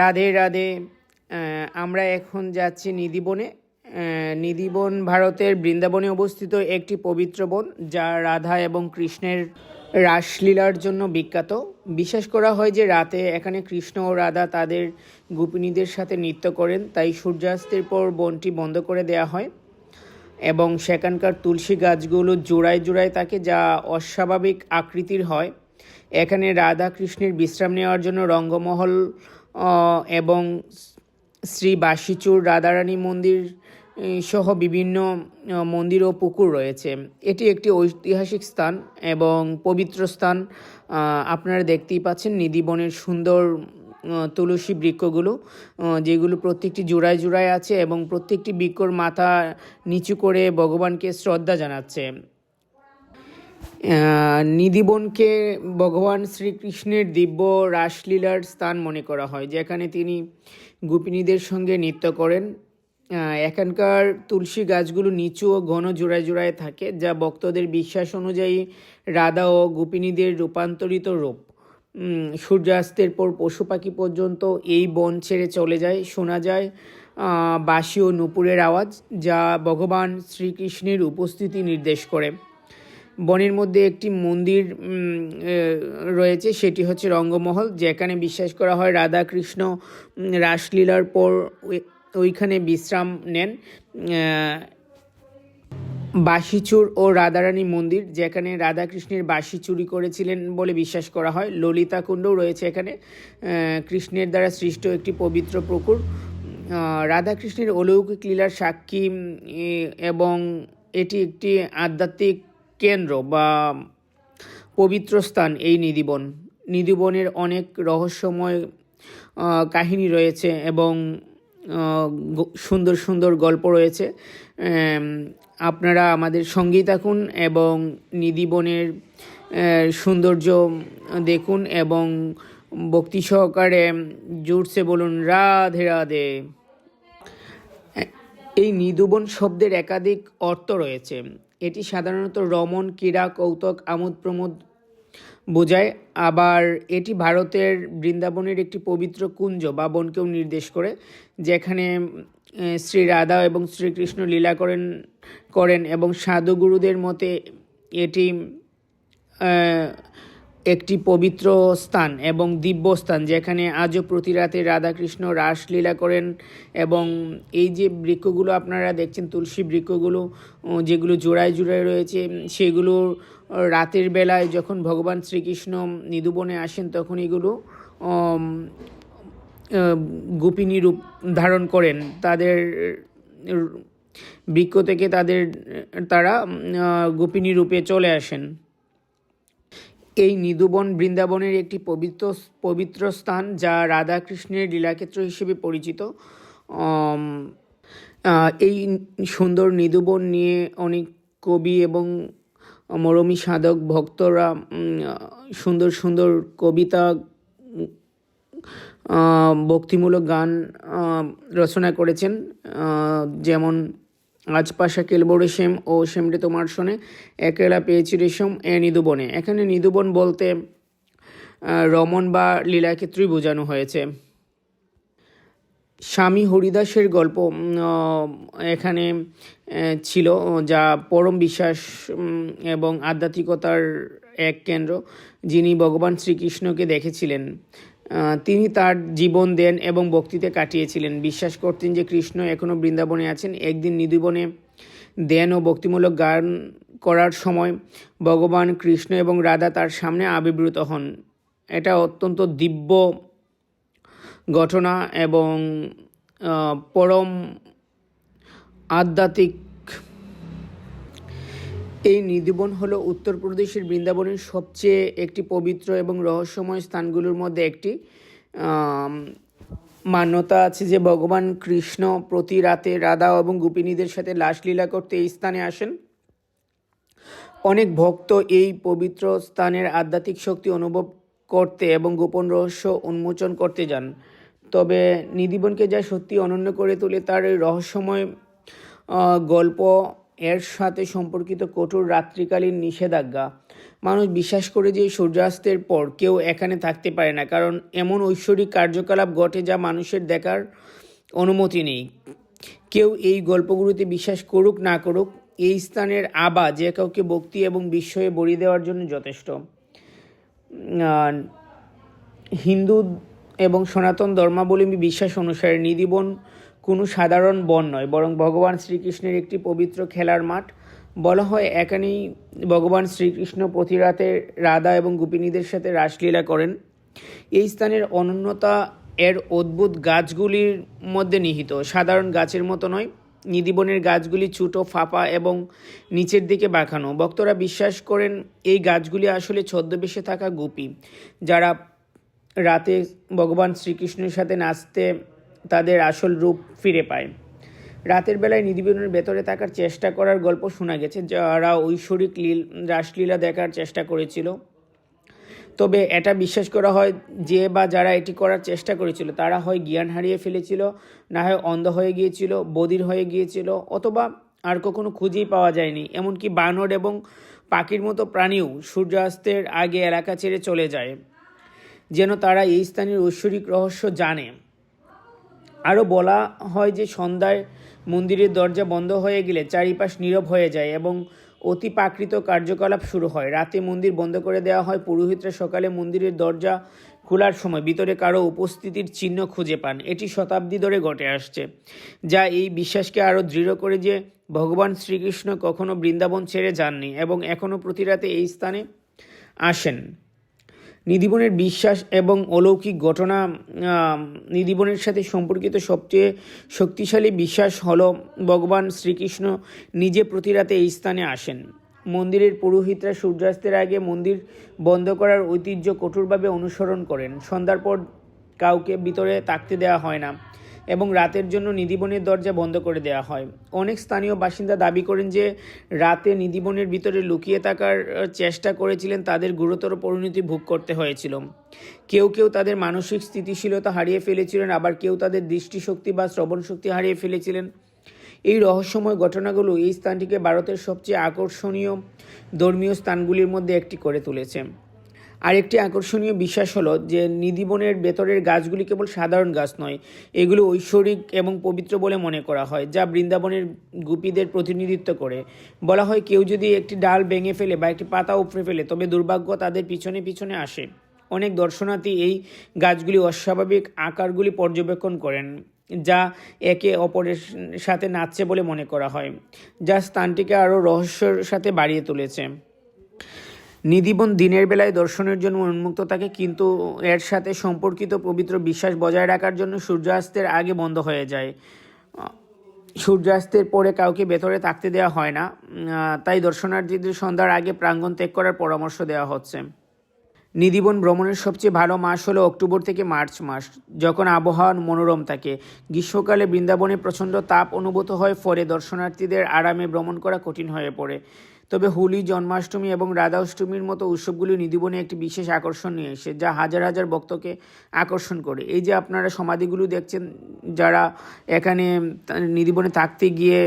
রাধে রাধে। আমরা এখন যাচ্ছি নিধিবনে। নিধিবন ভারতের বৃন্দাবনে অবস্থিত একটি পবিত্র বন, যা রাধা এবং কৃষ্ণের রাসলীলার জন্য বিখ্যাত। বিশ্বাস করা হয় যে রাতে এখানে কৃষ্ণ ও রাধা তাদের গোপিনীদের সাথে নৃত্য করেন, তাই সূর্যাস্তের পর বনটি বন্ধ করে দেয়া হয় এবং সেখানকার তুলসী গাছগুলো জোড়ায় জোড়ায় থাকে, যা অস্বাভাবিক আকৃতির হয়। এখানে রাধা কৃষ্ণের বিশ্রাম নেওয়ার জন্য রঙ্গমহল এবং শ্রী বাসিচুর রাধারানী মন্দির সহ বিভিন্ন মন্দির ও পুকুর রয়েছে। এটি একটি ঐতিহাসিক স্থান এবং পবিত্র স্থান। আপনারা দেখতেই পাচ্ছেন নিধিবনের সুন্দর তুলসী বৃক্ষগুলো যেগুলো প্রত্যেকটি জোড়ায় জোড়ায় আছে এবং প্রত্যেকটি বৃক্ষর মাথা নিচু করে ভগবানকে শ্রদ্ধা জানাচ্ছে। নিধিবনকে ভগবান শ্রীকৃষ্ণের দিব্য রাসলীলার স্থান মনে করা হয়, যেখানে তিনি গোপিনীদের সঙ্গে নৃত্য করেন। এখানকার তুলসী গাছগুলো নিচু ও ঘন জোড়ায় জোড়ায় থাকে, যা ভক্তদের বিশ্বাস অনুযায়ী রাধা ও গোপিনীদের রূপান্তরিত রূপ। সূর্যাস্তের পর পশু পাখি পর্যন্ত এই বন ছেড়ে চলে যায়, শোনা যায় বাঁশি ও নুপুরের আওয়াজ, যা ভগবান শ্রীকৃষ্ণের উপস্থিতি নির্দেশ করে। বনের মধ্যে একটি মন্দির রয়েছে, সেটি হচ্ছে রঙ্গমহল, যেখানে বিশ্বাস করা হয় রাধা কৃষ্ণ রাসলীলার পর ওই- ওইখানে বিশ্রাম নেন বাঁশিচুর ও রাধারানী মন্দির, যেখানে রাধাকৃষ্ণের বাঁশি চুরি করেছিলেন বলে বিশ্বাস করা হয়। ললিতা কুণ্ডও রয়েছে এখানে কৃষ্ণের দ্বারা সৃষ্ট একটি পবিত্র পুকুর রাধাকৃষ্ণের অলৌকিক লীলার সাক্ষী এবং এটি একটি আধ্যাত্মিক কেন্দ্র বা পবিত্র স্থান এই নিধিবন। নিধিবনের অনেক রহস্যময় কাহিনী রয়েছে এবং সুন্দর সুন্দর গল্প রয়েছে। আপনারা আমাদের সঙ্গেই থাকুন এবং নিধিবনের সৌন্দর্য দেখুন এবং ভক্তি সহকারে জোরসে বলুন, রাধে রাধে। এই নিদুবন শব্দের একাধিক অর্থ রয়েছে। এটি সাধারণত রমন ক্রীড়া, কৌতুক, আমোদ প্রমোদ বোঝায়। আবার এটি ভারতের বৃন্দাবনের একটি পবিত্র কুঞ্জ বা বনকেও নির্দেশ করে, যেখানে শ্রী রাধা এবং শ্রীকৃষ্ণ লীলা করেন করেন এবং সাধুগুরুদের মতে এটি একটি পবিত্র স্থান এবং দিব্য স্থান, যেখানে আজও প্রতি রাতে রাধাকৃষ্ণ রাসলীলা করেন এবং এই যে বৃক্ষগুলো আপনারা দেখছেন, তুলসী বৃক্ষগুলো যেগুলো জোড়ায় জোড়ায় রয়েছে, সেগুলো রাতের বেলায় যখন ভগবান শ্রীকৃষ্ণ নিদুবনে আসেন, তখন এগুলো গোপিনী রূপ ধারণ করেন। তাদের বৃক্ষ থেকে তাদের তারা গোপিনী রূপে চলে আসেন। এই নিদুবন বৃন্দাবনের একটি পবিত্র পবিত্র স্থান যা রাধাকৃষ্ণের লীলাক্ষেত্র হিসেবে পরিচিত। এই সুন্দর নিধুবন নিয়ে অনেক কবি এবং মরমী সাধক ভক্তরা সুন্দর সুন্দর কবিতা ভক্তিমূলক গান রচনা করেছেন। যেমন আজ পাশা কেলবো রেশম ও সেমরে তোমার শোনে। একেলা পেয়েছি রেশম, এ নিদুবনে এখানে নিদুবন বলতে রমন বা লীলাক্ষেত্রই বোঝানো হয়েছে। স্বামী হরিদাসের গল্প এখানে ছিল যা পরম বিশ্বাস এবং আধ্যাত্মিকতার এক কেন্দ্র, যিনি ভগবান শ্রীকৃষ্ণকে দেখেছিলেন। তিনি তার জীবন দেন এবং ভক্তিতে কাটিয়েছিলেন। বিশ্বাস করতেন যে কৃষ্ণ এখনও বৃন্দাবনে আছেন। একদিন নিধুবনে দেন ও ভক্তিমূলক গান করার সময় ভগবান কৃষ্ণ এবং রাধা তার সামনে আবির্ভূত হন। এটা অত্যন্ত দিব্য ঘটনা এবং পরম আধ্যাত্মিক এই নিধিবন হলো উত্তরপ্রদেশের বৃন্দাবনের সবচেয়ে একটি পবিত্র এবং রহস্যময় স্থানগুলোর মধ্যে একটি। মান্যতা আছে যে ভগবান কৃষ্ণ প্রতি রাতে রাধা এবং গোপিনীদের সাথে লাশলীলা করতে এই স্থানে আসেন। অনেক ভক্ত এই পবিত্র স্থানের আধ্যাত্মিক শক্তি অনুভব করতে এবং গোপন রহস্য উন্মোচন করতে যান। তবে নিধিবনকে যা সত্যি অনন্য করে তোলে তার রহস্যময় গল্প এর সাথে সম্পর্কিত কঠোর রাত্রিকালীন নিষেধাজ্ঞা। মানুষ বিশ্বাস করে যে সূর্যাস্তের পর কেউ এখানে থাকতে পারে না, কারণ এমন ঐশ্বরিক কার্যকলাপ ঘটে যা মানুষের দেখার অনুমতি নেই। কেউ এই গল্পগুলোতে বিশ্বাস করুক না করুক, এই স্থানের আবা যে কাউকে ভক্তি এবং বিস্ময়ে বড়ি দেওয়ার জন্য যথেষ্ট। হিন্দু এবং সনাতন ধর্মাবলম্বী বিশ্বাস অনুসারে নিধিবন কোনো সাধারণ বন নয়, বরং ভগবান শ্রীকৃষ্ণের একটি পবিত্র খেলার মাঠ। বলা হয়, এখানেই ভগবান শ্রীকৃষ্ণ প্রতি রাতে রাধা এবং গোপিনীদের সাথে রাসলীলা করেন। এই স্থানের অনন্যতা এর অদ্ভুত গাছগুলির মধ্যে নিহিত। সাধারণ গাছের মতো নয় নিধিবনের গাছগুলি ছোটো, ফাঁপা এবং নিচের দিকে বাঁকানো। ভক্তরা বিশ্বাস করেন, এই গাছগুলি আসলে ছদ্মবেশে থাকা গোপী, যারা রাতে ভগবান শ্রীকৃষ্ণের সাথে নাচতে তাদের আসল রূপ ফিরে পায়। রাতের বেলায় নিধিবনের ভেতরে থাকার চেষ্টা করার গল্প শোনা গেছে, যারা ঐশ্বরিক লীল, রাসলীলা দেখার চেষ্টা করেছিল। তবে এটা বিশ্বাস করা হয়, যে বা যারা এটি করার চেষ্টা করেছিল, তারা হয় জ্ঞান হারিয়ে ফেলেছিল, না হয় অন্ধ হয়ে গিয়েছিল, বধির হয়ে গিয়েছিল, অথবা আর কখনো খুঁজেই পাওয়া যায়নি। এমনকি বানর এবং পাখির মতো প্রাণীও সূর্যাস্তের আগে এলাকা ছেড়ে চলে যায়। যেন তারা এই স্থানের ঐশ্বরিক রহস্য জানে। আরও বলা হয় যে সন্ধ্যায় মন্দিরের দরজা বন্ধ হয়ে গেলে চারিপাশ নীরব হয়ে যায় এবং অতি প্রাকৃত কার্যকলাপ শুরু হয়। রাতে মন্দির বন্ধ করে দেওয়া হয়। পুরোহিতরা সকালে মন্দিরের দরজা খোলার সময় ভিতরে কারও উপস্থিতির চিহ্ন খুঁজে পান। এটি শতাব্দী ধরে ঘটে আসছে, যা এই বিশ্বাসকে আরও দৃঢ় করে যে ভগবান শ্রীকৃষ্ণ কখনো বৃন্দাবন ছেড়ে যাননি এবং এখনও প্রতি রাতে এই স্থানে আসেন। নিধিবনের বিশ্বাস এবং অলৌকিক ঘটনা নিধিবনের সাথে সম্পর্কিত সবচেয়ে শক্তিশালী বিশ্বাস হল ভগবান শ্রীকৃষ্ণ নিজে প্রতিরাতে এই স্থানে আসেন। মন্দিরের পুরোহিতরা সূর্যাস্তের আগে মন্দির বন্ধ করার ঐতিহ্য কঠোরভাবে অনুসরণ করেন। সন্ধ্যার পর কাউকে ভিতরে থাকতে দেওয়া হয় না। এবং রাতের জন্য নিধিবনের দরজা বন্ধ করে দেওয়া হয়। অনেক স্থানীয় বাসিন্দা দাবি করেন যে, রাতে নিধিবনের ভিতরে লুকিয়ে থাকার চেষ্টা করেছিলেন তাদের গুরুতর পরিণতি ভোগ করতে হয়েছিল। কেউ কেউ তাদের মানসিক স্থিতিশীলতা হারিয়ে ফেলেছিলেন, আবার কেউ তাদের দৃষ্টিশক্তি বা শ্রবণ শক্তি হারিয়ে ফেলেছিলেন। এই রহস্যময় ঘটনাগুলো এই স্থানটিকে ভারতের সবচেয়ে আকর্ষণীয় ধর্মীয় স্থানগুলির মধ্যে একটি করে তুলেছে। আরেকটি আকর্ষণীয় বিশ্বাস হলো যে নিধিবনের ভেতরের গাছগুলি কেবল সাধারণ গাছ নয়, এগুলো ঐশ্বরিক এবং পবিত্র বলে মনে করা হয়, যা বৃন্দাবনের গোপীদের প্রতিনিধিত্ব করে। বলা হয় কেউ যদি একটি ডাল ভেঙে ফেলে বা একটি পাতা উপড়ে ফেলে, তবে দুর্ভাগ্য তাদের পিছনে পিছনে আসে। অনেক দর্শনার্থী এই গাছগুলি অস্বাভাবিক আকারগুলি পর্যবেক্ষণ করেন, যা একে অপরের সাথে নাচছে বলে মনে করা হয়, যা স্থানটিকে আরও রহস্যের সাথে বাড়িয়ে তুলেছে। নিধিবন দিনের বেলায় দর্শনের জন্য উন্মুক্ত থাকে, কিন্তু এর সাথে সম্পর্কিত পবিত্র বিশ্বাস বজায় রাখার জন্য সূর্যাস্তের আগে বন্ধ হয়ে যায়। সূর্যাস্তের পরে কাউকে ভেতরে থাকতে দেওয়া হয় না তাই দর্শনার্থীদের সন্ধ্যার আগে প্রাঙ্গণ ত্যাগ করার পরামর্শ দেওয়া হচ্ছে। নিধিবন ভ্রমণের সবচেয়ে ভালো মাস হলো অক্টোবর থেকে মার্চ মাস, যখন আবহাওয়া মনোরম থাকে। গ্রীষ্মকালে বৃন্দাবনে প্রচণ্ড তাপ অনুভূত হয়, ফলে দর্শনার্থীদের আরামে ভ্রমণ করা কঠিন হয়ে পড়ে। তবে হোলি, জন্মাষ্টমী এবং রাধা অষ্টমীর মতো উৎসবগুলি নিধিবনে একটি বিশেষ আকর্ষণ নিয়ে এসে যা হাজার হাজার ভক্তকে আকর্ষণ করে। এই যে আপনারা সমাধিগুলো দেখছেন, যারা এখানে নিধিবনে থাকতে গিয়ে